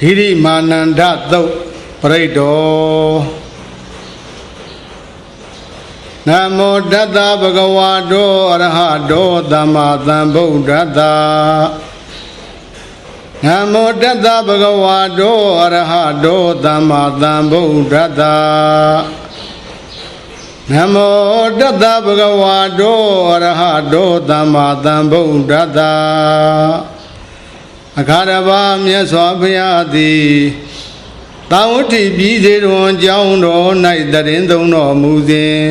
ဟိရိမာနန္ဒသုတ်ပရိတ်တော်နမောတတ္တဗဂဝါတောအရဟတောသမ္မာသမ္ဗုဒ္ဓတ္တနမောတတ္တဗဂဝါတောအရဟတောသမ္မာသမ္ဗုဒ္ဓတ္တနမောတတ္တဗဂဝါတောအရဟတောသမ္မာသမ္ဗုဒ္ဓတ္တ အခါတပါမြတ်စွာဘုရားသည်တာဝတိပြည်စေတွင်ကြောင်းတော်၌တရင်သုံးတော်မူစဉ်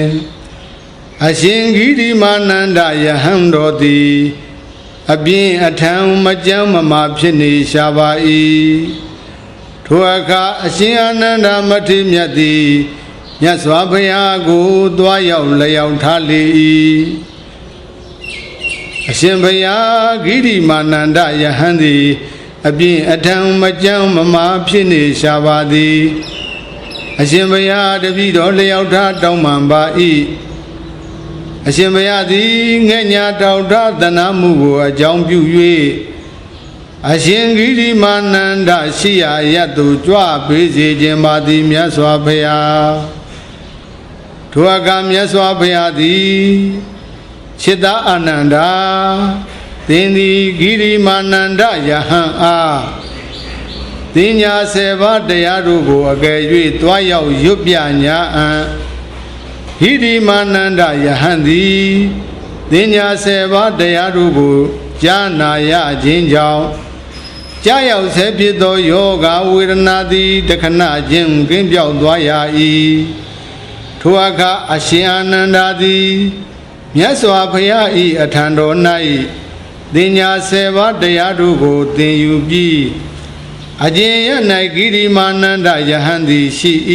အရှင်ဂိရိမာနန္ဒယဟန်တော်သည်အပြင်းအထံမကြမ်းမမာဖြစ်နေရှားပါ၏ထိုအခါအရှင်အာနန္ဒမထေရမြတ်သည်မြတ်စွာဘုရားကို သွားရောက်လျောက်ထားလေ၏ အရှင်ဘုရားဂိရိမာနန္ဒယဟန်သည်အပြင်းအထံမကြမ်းမမာဖြစ်နေရှားပါသည်အရှင်ဘုရားတပည့်တော်လျောက်ထားတောင်းပန်ပါ၏အရှင်ဘုရားသည်ငဲ့ညာတောက်ထားသနာမှုကိုအကြောင်းပြု၍အရှင်ဂိရိမာနန္ဒရှိရာရတ်သူကြွပေးစေခြင်းပါသည်မြတ်စွာဘုရားထိုအခါမြတ်စွာဘုရားသည် ခြေသာအာနန္ဒာသင်သည်ဂိရိမာနန္ဒယဟန်အားတင်ညာဆေပါးတရားတို့ကိုအကယ်၍တွားရောက်ရွတ်ပြညာအံ့ဟိရိမာနန္ဒယဟန်သည်တင်ညာဆေပါးတရားတို့ကိုကြားနာရခြင်းကြောင့်ကြားရောက်ဆဲဖြစ်သောယောဂဝေဒနာသည်တခဏချင်းကင်းပြောက်သွားရ၏ထိုအခါအရှင်အာနန္ဒာသည် မြတ်စွာဘုရား၏အထံတော်၌တင်ညာဆေပါးတရားတို့ကိုသင်ယူပြီးအကျဉ်ရ၌ဂိရိမာနန္ဒယဟန်သည်ရှိ၏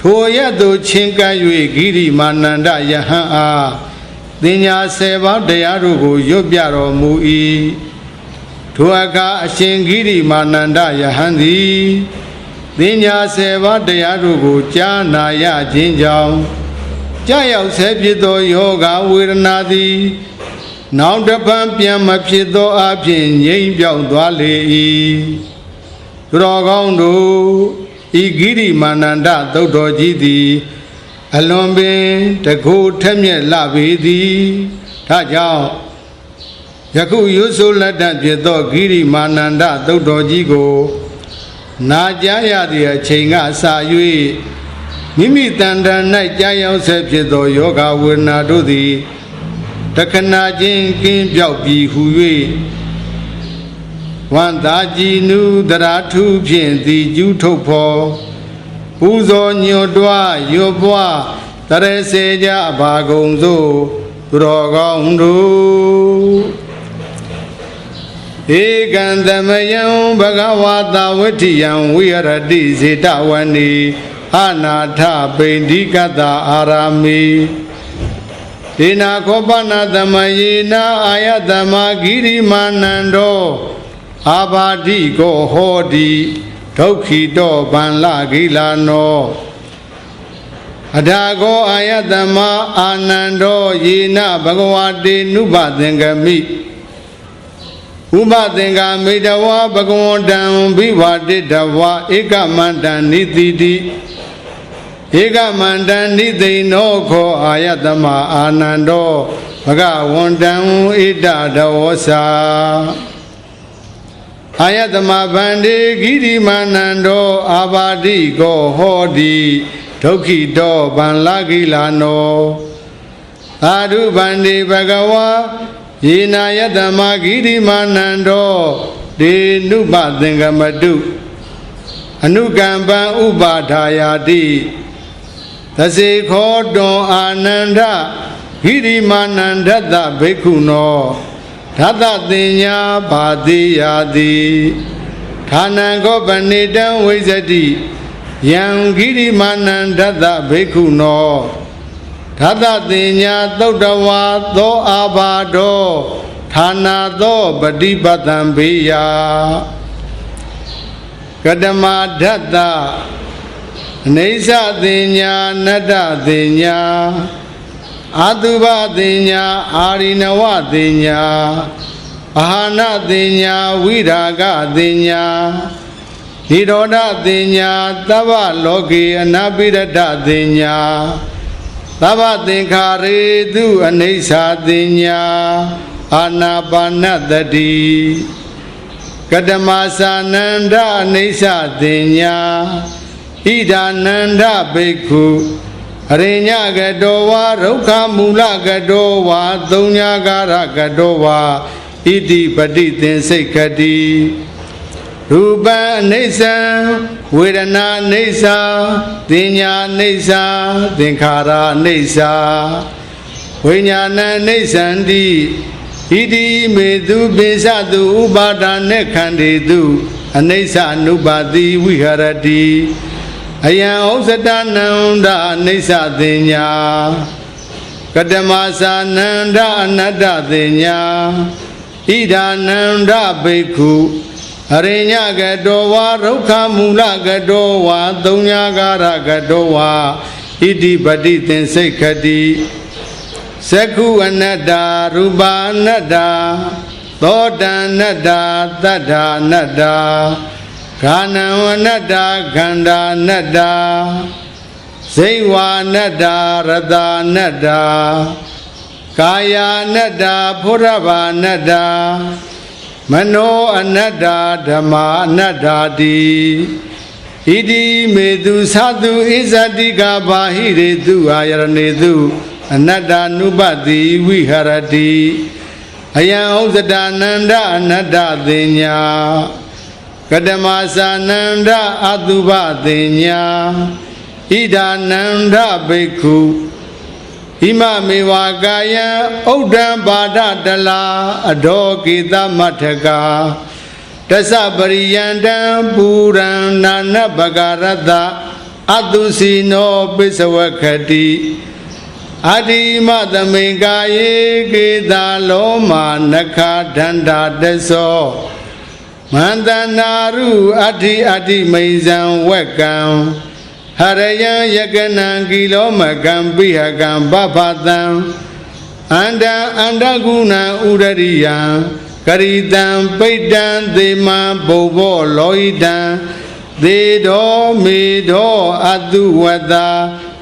ထိုရတ်သို့ချင်းကပ်၍ဂိရိမာနန္ဒယဟန်အားတင်ညာဆေပါးတရားတို့ကိုရွတ်ပြတော်မူ၏ထိုအခါအရှင်ဂိရိမာနန္ဒယဟန်သည်တင်ညာဆေပါးတရားတို့ကိုကြားနာရခြင်းကြောင့် ကြာရောက်ဆဲဖြစ်သောယောဂဝေဒနာသည်နောက်တစ်ပံပြန်မဖြစ်သောအဖြစ်ငြိမ့်ပြောင်းသွားလေ၏သူတော်ကောင်းတို့ဤဂိရိမာနန္ဒသုတ်တော်ကြီးသည် အလွန်ပင်တကူထက်မြက်လှပေသည်ဒါကြောင့်ယခုရွဆိုလက်တဖြစ်သောဂိရိမာနန္ဒသုတ်တော်ကြီးကို နာကြားရသည့်အချိန်ကစ၍ မိမိတန်တန်၌ကြာရောက်ဆဲဖြစ်သောယောဂဝေဒနာတို့သည်တခဏချင်းကင်းပြောက်ပြီးဟု၍ဝန္တာကြည်နုတရာထုဖြင့်သည်ကျူးထုတ်ဖော်ပူဇော်ညွတ်တွားရွတ်ပွားတရစေကြဘာကုံသို့သူတော်ကောင်းတို့ဧကံသမယံဘဂဝါတာဝဋ္ဌိယံဝိရတိစေတဝဏီ အနာထပိန္ဒီကတအာရာမိဒေနာခောပနာသမယေနာအာယတမဂိရိမာနန္တောအာဘာတိကိုဟောတိဒုက္ခိတောဗန္လဂိလာနောအထာကောအာယတမအာနန္တောယေနဘဂဝတေနုပသင်္ကမိဥပသင်္ကာမိတဝါဘဂဝန္တံဘိဝတိတဝါဧကမန္တံနိတိတိ ဧကမန္တံနိသိဏောခောအာယတမအာနန္တောဘဂဝန္တံဣတဒဝောစာအာယတမဗန္တိဂိရိမာနန္တောအာဘာတိကောဟောတိဒုက္ခိတောဗန္လကိလာနောသာဓုဗန္တိဘဂဝါယေနာယတမဂိရိမာနန္တောဒေနုပသင်္ကမတုအနုကံပံဥပါဒါယာတိ သစေခောတွန်အာနန္ဒဂိရိမာနန္ဒတဘိက္ခုနောဓတ္တတင်ညာဘာတိယာတိဌာနံကောပဏိတံဝိဇတိယံဂိရိမာနန္ဒတဘိက္ခုနောဓတ္တတင်ညာသုတ်တဝါသောအာဘာဒောဌာနာသောပฏิပတံဘေယကတမဓတ္တ အနေဆတင်ညာနတ္တတင်ညာအာတုဘတင်ညာအာရိနဝတင်ညာအာဟာနတင်ညာဝိရာဂတင်ညာနိရောဓတင်ညာသဗ္ဗလောကေအနာပိရတတင်ညာသဗ္ဗသင်္ခါရေသူအနိစ္ဆာတင်ညာအာနာပါနတတိကတမသာနန္ဒအနိစ္ဆာတင်ညာ ဣဒာနန္ဒဘိက္ခုအရိညကတောဝါဒုက္ခမူလကတောဝါသုံးညာကာရကတောဝါဣတိပတိသင်္စိတ်ခတိရူပံအိဋ္ဌံဝေဒနာအိဋ္ဌာတင်ညာအိဋ္ဌာသင်္ခါရအိဋ္ဌာဝိညာဏအိဋ္ဌံတိဣတိမေတုပိစတုဥပါဒာနေခန္တေတုအနိစ္စအနုပါတိဝိဟရတိ အယံဩဇတနန္ဒအနိစ္စတင်ညာကတမသာနန္ဒအနတ္တတင်ညာဣဒာနန္ဒဘိက္ခုအရိညကတောဝါဒုက္ခမူလကတောဝါသုံးညာကာရကတောဝါဣတိပတိသင်္စိတ်ခတိသက္ခုအနတ္တာရူပအနတ္တာသောတံအနတ္တာတတ္ထာအနတ္တာ ခန္ဓာအနတ္တာခန္ဓာအနတ္တာဇိဝအနတ္တာရတအနတ္တာကာယအနတ္တာဖုရဘာအနတ္တာမနောအနတ္တာဓမ္မာအနတ္တာတိဣတိမေတုသတုဣဇတိကဘာဟိရေတုအာယရဏေတုအနတ္တာနုပတိဝိဟရတိအယံဥစ္စဒာနန္ဒအနတ္တသိညာ ကတမသာနန္ဒအတုပသိညာဣဒာနန္ဒဘိက္ခုဣမမေဝကာယံဥဒ္ဒံပါဒတလာအဒောကေသမထကာတသပရိယန္တံပူရဏနာနဘဂရတအတုစီနောပိစဝခတိအတ္တိမသမိန်ကာယေကေတာလောမာနခဒန္တာတသော မန္တနာရုအတ္တိအတ္တိမိန်ဇံဝက်ကံဟရယံယကနံကိလောမကံပိဟကံပပတံအန္တအန္တကုဏံဥရရိယံကရိတံပိတံသေမံဘုဘောလောဟိတံသေတော်မေတော်အတုဝတ္တာ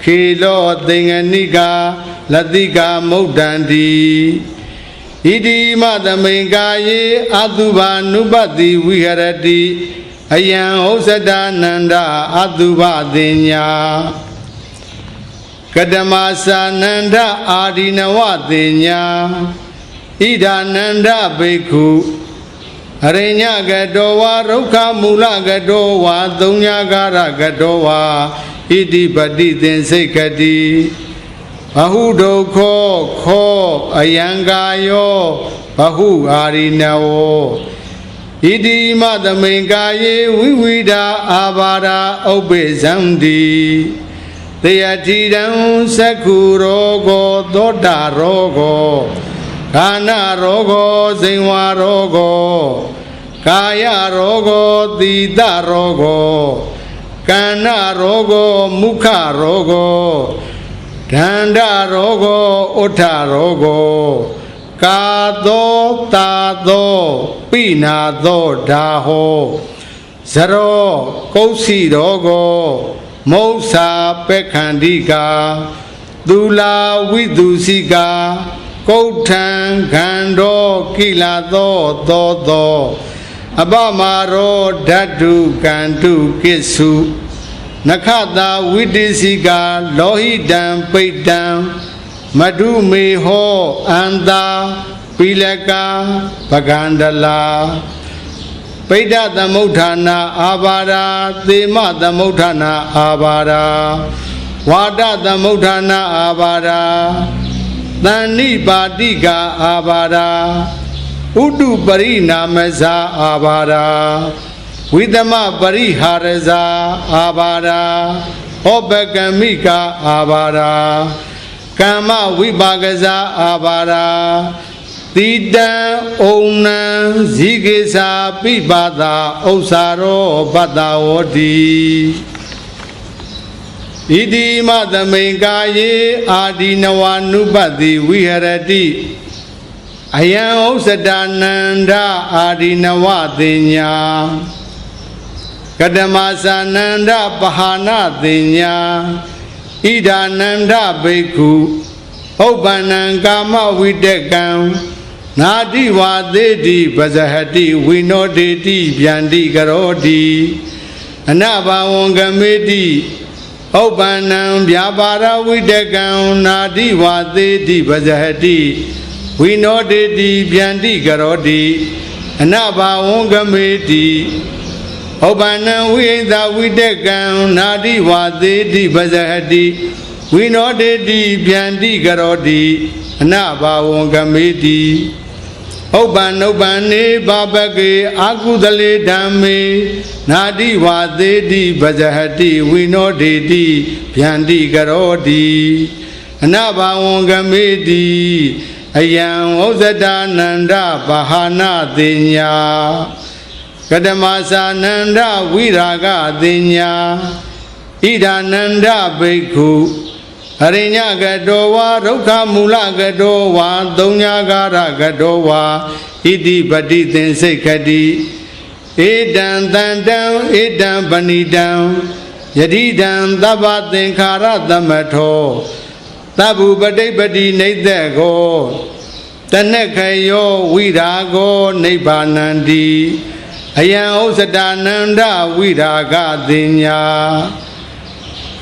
ခေလောသင်္ကနိကာလတိကာမုဒ္ဒန္တိ ဣတိမသမိန်ကာယေအတုဘာနုပတိဝိဟရတိအယံဩဇဒာနန္ဒအတုပသိညာကတမသာနန္ဒအာဒီနဝသိညာဣဒာနန္ဒဘိက္ခုအရိညကတောဝါဒုက္ခမူလကတောဝါသုံးညာကာရကတောဝါဣတိပတိသင်္စိတ်ကတိ ဘဟုဒုက္ခခောအယံကာယောဘဟုအာရိနဝဣတိမသမိန်ကာယေဝိဝိဒာအာဘာရာဥပ္ပေဇံတိတေယတိတံသက္ခုရောဂောသောတာရောဂောခန္ဓာရောဂောဇိဝါရောဂောကာယရောဂောသီတရောဂောကန္နရောဂောမုခရောဂော ဒန္တရောဂောဥထရောဂောကာသောတာသောပိနာသောဓာဟောဇရောကုဋ္စီရောဂောမௌစာပက္ခန္တိကာသူလာဝိတုစီကာကုဋ္ဌံခန္ဓောကိလာသောသောသောအပမာရောဓာတုကန္တုကိစု နခတာဝိတိစီကာလောဟိတံပိတ္တံမတုမေဟောအန္တာပိလကာပကန္တလာပိဋ္ဌသမုဋ္ဌာနာအာဘာရာသေမသမုဋ္ဌာနာအာဘာရာဝါဒသမုဋ္ဌာနာအာဘာရာတန်နိပါတိကာအာဘာရာဥတုပရိနာမဇာအာဘာရာ ဝိသမပရိဟာရဇာအာဘာရာဟောပကမိကာအာဘာရာကမ္မဝိပါကဇာအာဘာရာတိတံဩနံဇိကေသာပိပါတာဥ္စာရောပတ္တဝတိဣတိမသမိန်ကာယေအာဒီနဝနုပတိဝိဟရတိအယံဥစ္စဒာနန္ဒအာဒီနဝသိညာ ကတမသာနန္ဒပဟာနာတိညာဣဒာနန္ဒဘိက္ခုဥပ္ပန္နံကာမဝိတကံနာတိဝါသေးတိပဇဟတိဝိနောတေတိဗျန္တိကရောတိအနဘာဝံကမေတိဥပ္ပန္နံဗျာပါရဝိတကံနာတိဝါသေးတိပဇဟတိဝိနောတေတိဗျန္တိကရောတိအနဘာဝံကမေတိ ဥပ္ပန္နံဝိဟိတဝိတကံနာတိဝါသေးတိပဇဟတိဝိနောတေတိဗျန္တိကရောတိအနဘာဝံကမေတိဥပ္ပန္နုပ္ပန္နေဘာပကေအာကုသလေဓမ္မေနာတိဝါသေးတိပဇဟတိဝိနောတေတိဗျန္တိကရောတိအနဘာဝံကမေတိအယံဩဇတာနန္ဒဘာဟာနာတိညာ ကတမသာနန္ဒဝိရာဂတိညာဣဒာနန္ဒဘိက္ခုအရိညကတောဝါဒုက္ခမူလကတောဝါသုံးညာကာရကတောဝါဣတိပတိသင်္စိတ်ခတိဧတံတန္တံဧတံပဏိတံယတိတံသဗ္ဗသင်္ခါရသမထောသဗ္ဗုပတိပတိနေသက်ကိုတနက္ခယောဝိရာကိုနိဗ္ဗာနန္တိ အယံဥစ္စတာနန္ဒဝိရာဂတိညာ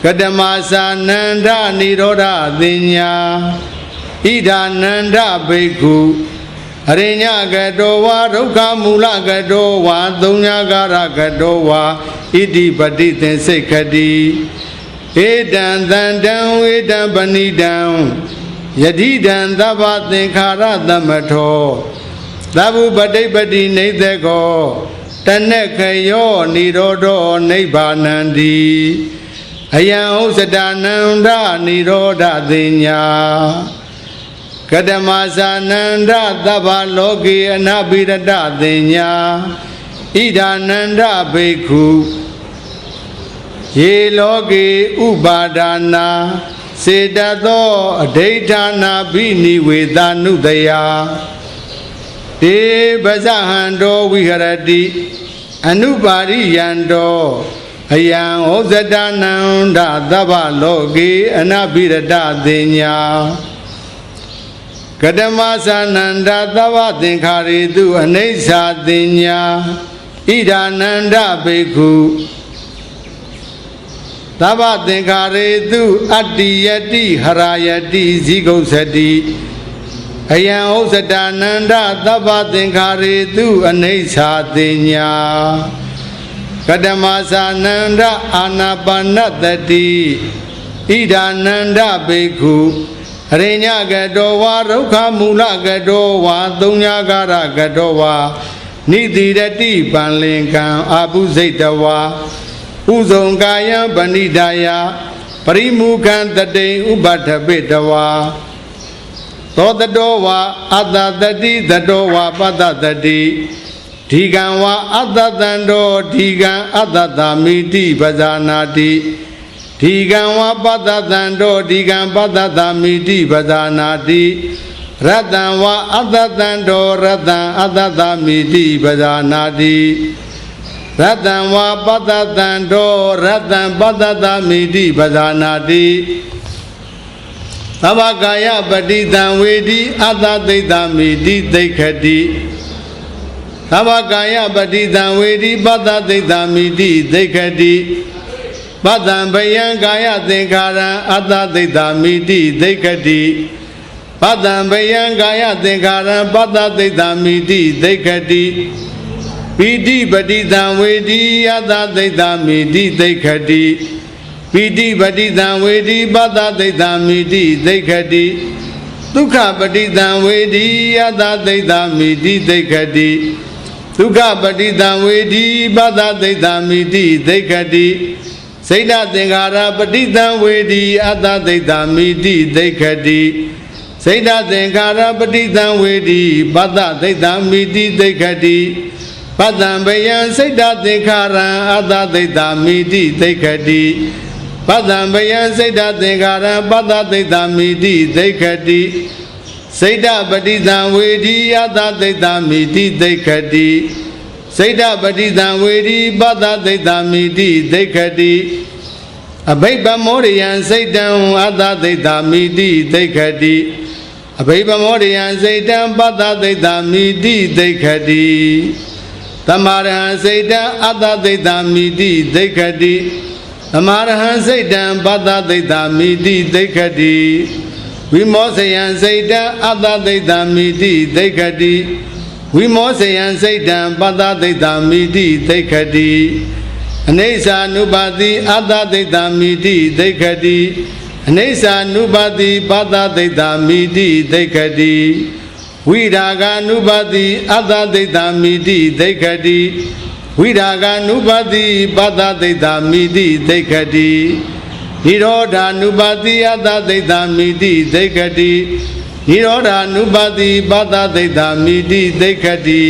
ကတမသာနန္ဒនិရောဓတိညာဣဒာနန္ဒဘိက္ခုအရိညကတောဝါဒုက္ခမူလကတောဝါသုံးညာကာရကတောဝါဣတိပတိသင်္စိတ်ခတိဧတံတန္တံဝေတံပဏိတံယတိတံသဗ္ဗသင်္ခါရသမထောသဗ္ဗပတိပတိနေသကော တနက္ခယောនិရောဓောနိဗ္ဗာနန္တိအယံဥစ္စတာနန္ဒនិရောဓသိညာကတမသာနန္ဒသဗ္ဗလောကေအနာပိရတသိညာဣဒာနန္ဒဘိက္ခုယေလောကေဥပါဒါနာစေတသောအဋိဋ္ဌာနာဘိနိဝေသနုတယ တေပဇဟံတောဝိဟရတိအနုပါရိယံတောအယံဩဇတနန္ဒသဗ္ဗလောကေအနပိရတသိညာကတမသနန္ဒသဗ္ဗသင်္ခါရေတုအနိစ္စသိညာဣဒာနန္ဒဘိက္ခုသဗ္ဗသင်္ခါရေတုအတ္တိယတိဟရာယတိဇိဂုသတိ အယံဥစ္စတာနန္ဒသဗ္ဗသင်္ခါရေတုအနိစ္စသိညာကတမသာနန္ဒအာနာပါနတတိဣဒာနန္ဒဘိက္ခုအရိညကတောဝါဒုက္ခမူလကတောဝါသုံးညာကာရကတောဝါနိတိရတိပံလင်ကံအာပုစိတ်တဝါဥဇုံကာယံပဏိဒါယပရိမုခံတတိဥပထပိတဝါ သောတတောဝါအတ္တတတိတတောဝါပတ္တတတိဒီကံဝါအတ္တတံတောဒီကံအတ္တတာမိတိပဇာနာတိဒီကံဝါပတ္တတံတောဒီကံပတ္တတာမိတိပဇာနာတိရတံဝါအတ္တတံတောရတံအတ္တတာမိတိပဇာနာတိရတံဝါပတ္တတံတောရတံပတ္တတာမိတိပဇာနာတိ သဗ္ဗကာယပတိတံဝေတိအတ္တသိတ္တမိတိသိခတိသဗ္ဗကာယပတိတံဝေတိပတ္တသိတ္တမိတိသိခတိပတ္တံဘယံကာယသင်္ခါရံအတ္တသိတ္တမိတိသိခတိပတ္တံဘယံကာယသင်္ခါရံပတ္တသိတ္တမိတိသိခတိပိဋိပတိတံဝေတိယတသိတ္တမိတိသိခတိ ပိဋိပတိတံဝေတိပတ္တသိတ္တမိတိသိခတိဒုက္ခပတိတံဝေတိယတသိတ္တမိတိသိခတိဒုက္ခပတိတံဝေတိပတ္တသိတ္တမိတိသိခတိစိတ်သင်္ခါရပတိတံဝေတိအတ္တသိတ္တမိတိသိခတိစိတ်သင်္ခါရပတိတံဝေတိပတ္တသိတ္တမိတိသိခတိပတ္တံဘယံစိတ်သင်္ခါရံအတ္တသိတ္တမိတိသိခတိ ပတ္တံဘယံစိတ်သင်္ခါရံပတ္တသိတ္တမိတိသိခတိစိတ်တပတိတံဝေဒီယတသိတ္တမိတိသိခတိစိတ်တပတိတံဝေဒီပတ္တသိတ္တမိတိဒိဋ္ဌတိအဘိဗမောရိယံစိတ်တံအတ္တသိတ္တမိတိဒိဋ္ဌတိအဘိဗမောရိယံစိတ်တံပတ္တသိတ္တမိတိဒိဋ္ဌတိသမာရဟံစိတ်တံအတ္တသိတ္တမိတိဒိဋ္ဌတိ သမာရဟံစိတ်တံပတ္တသိတ္တမိတိဒိဋ္ဌတိဝိမောဇယံစိတ်တံအတ္တသိတ္တမိတိဒိဋ္ဌတိဝိမောဇယံစိတ်တံပတ္တသိတ္တမိတိဒိဋ္ဌတိအနေစာနုပါတိအတ္တသိတ္တမိတိဒိဋ္ဌတိအနေစာနုပါတိပတ္တသိတ္တမိတိဒိဋ္ဌတိဝိရာဂ ानु ပါတိအတ္တသိတ္တမိတိဒိဋ္ဌတိ ဝိရာဂ ानु ပါတိပတ္တသိတ္တမိတိဒိဋ္ဌတိနိရောဓ ानु ပါတိအတ္တသိတ္တမိတိဒိဋ္ဌတိနိရောဓ ानु ပါတိပတ္တသိတ္တမိတိဒိဋ္ဌတိ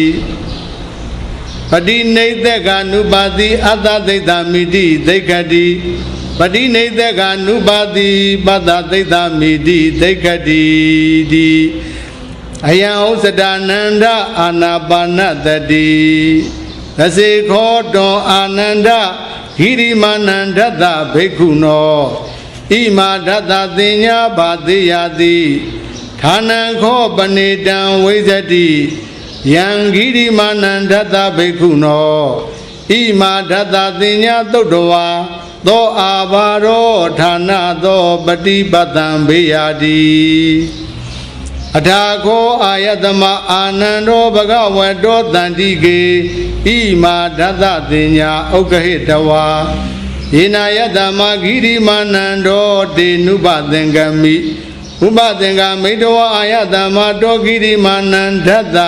ပတိနေသက္ကာနုပါတိအတ္တသိတ္တမိတိဒိဋ္ဌတိပတိနေသက္ကာနုပါတိပတ္တသိတ္တမိတိဒိဋ္ဌတိတိအယံဥစ္စဒာနန္ဒအာနာပါနတတိ သစေခောတောအာနန္ဒဟိရိမာနန္ဒတဘိက္ခုနောဣမာဒတသင်ညာဘာတိယတိဌာနံခောပနေတံဝိဇတိယံဂိရိမာနန္ဒတဘိက္ခုနောဣမာဒတသင်ညာသုတ်တဝါသောအာဘာရောဌာနသောပฏิပတံဘေယတိ အထာခောအာယတမအာနန္တောဘဂဝတောတန္တိကေဣမာဒသတင်ညာဥက္ကဟိတဝါယေနာယတမဂိရိမာနန္တောတေနုပသင်္ကမိဥပသင်္ကမိတဝအာယတမတောဂိရိမာနန္ဒတ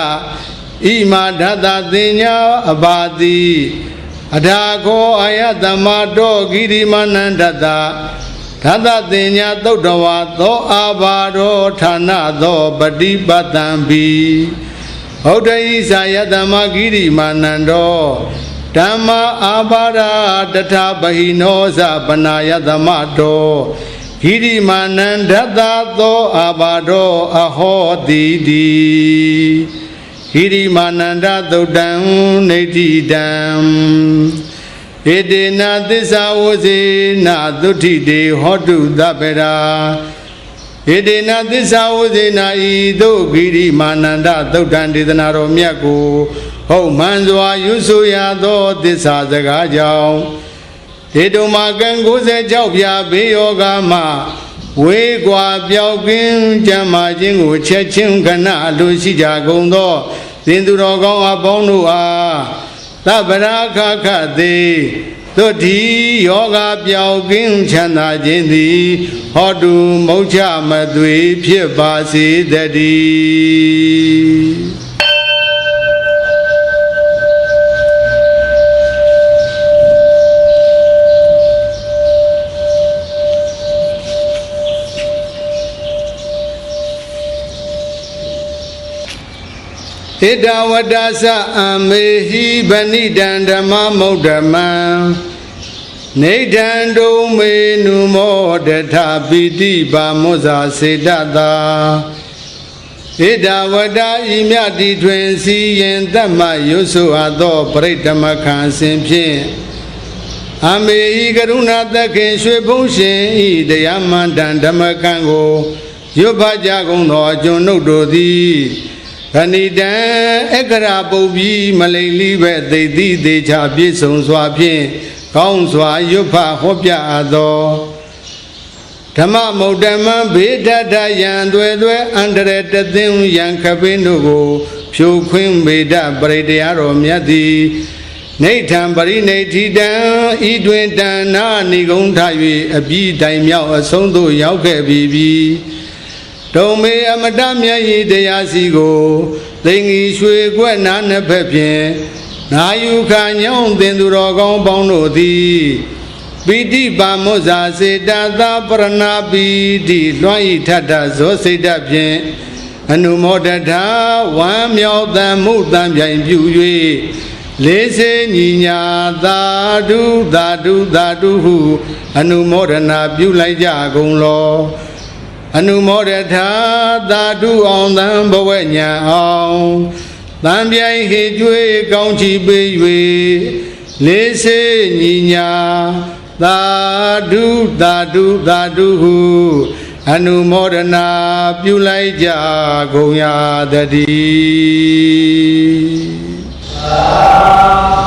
ဣမာဒသတင်ညာအဘာတိအထာခောအာယတမတောဂိရိမာနန္ဒတ သတ္တတင်ညာသုတ်တဝါသောအာဘာရောဌာနသောပฏิပတံဘီဟောဒိသာယတမဂိရိမာနန္တောဓမ္မအာဘာရာတထဗဟိနောဇပနာယတမတောဂိရိမာနန္ဒတသောအာဘာရောအဟောတိတိဟိရိမာနန္ဒသုတ်တံနေတိတံ ဣတိနာသစ္စာဝစေနာသုတိတေဟောတုသဗ္ဗရာဣတိနာသစ္စာဝစေနာဤသို့ဂိရိမာနန္ဒသုတ်တံဒေသနာတော်မြတ်ကိုဟုတ်မှန်စွာရွဆိုရသောသစ္စာစကားကြောင့်ဧတုမာကံ96ပြဘေးယောဂမှဝေကွာပြောက်ကင်းကြမ်းမာခြင်းကိုချက်ချင်းခဏအလိုရှိကြကုန်သောသင်သူတော်ကောင်းအပေါင်းတို့အား သဗ္ဗရာခခသေးသုတိယောဂပြောက်ကင်းချမ်းသာခြင်းသည်ဟောတုမုတ်ချမသွေဖြစ်ပါစေတည်း ဣဒဝတ္တသအမေဟိဗဏိတံဓမ္မမုဒ္ဓမံနေဒံဒုံမေနုမောတထပိတိပါမောဇာစေတတာဣဒဝတ္တဤမြတိတွင်စီရင်တတ်မှရွဆိုအပ်သောပရိဓမခံစဉ်ဖြင့်အမေဤကရုဏာသခင်ရွှေဘုံရှင်ဤတရားမန္တန်ဓမ္မကံကိုရွတ်ဖကြကုန်သောအကျွန်ုပ်တို့သည် ခဏိတံအက္ခရာပုပ်ပြီးမလိမ့်လိပဲသိသိသေးချပြည့်စုံစွာဖြင့်ကောင်းစွာရွတ်ဖဟောပြအပ်သောဓမ္မမုဒ္ဓမံဘေဒတယံသွဲသွဲအန္တရတသိင်ယံခပင်းတို့ကို ဖြိုခွင်းဘေဒပရိတရားတော်မြတ်သည်နေထံပရိနေတိတံဤတွင်တဏ္ဍာနိဂုံထ၍အပြီးတိုင်မြောက်အဆုံးသို့ရောက်ခဲ့ပြီပြီ ဒုံမေအမတမြတ်ဤတရားစီကိုသိငီရွှေကွက်နားနှစ်ဖက်ဖြင့်နာယူခာညောင်းတင်သူတော်ကောင်းပေါင်းတို့သည်ပိဋိပါမောဇာစေတသာပရဏပိတိလွှမ်းဤထထဇောစိတ်တဖြင့်အနုမောဒထာဝမ်းမြောက်တံမှုတံပြိုင်ပြု၍လေးစေညီညာသာဓုသာဓုသာဓုဟုအနုမောဒနာပြုလိုက်ကြကုန်လော အနုမောဒထာသာဓုအောင်သံဘဝညာအောင်သတံပြိုင်ဟေကျွေးကောင်းချီပေး၍လေးစေညီညာသာဓုသာဓုသာဓုဟုအနုမောဒနာပြုလိုက်ကြကုန်ရသတည်း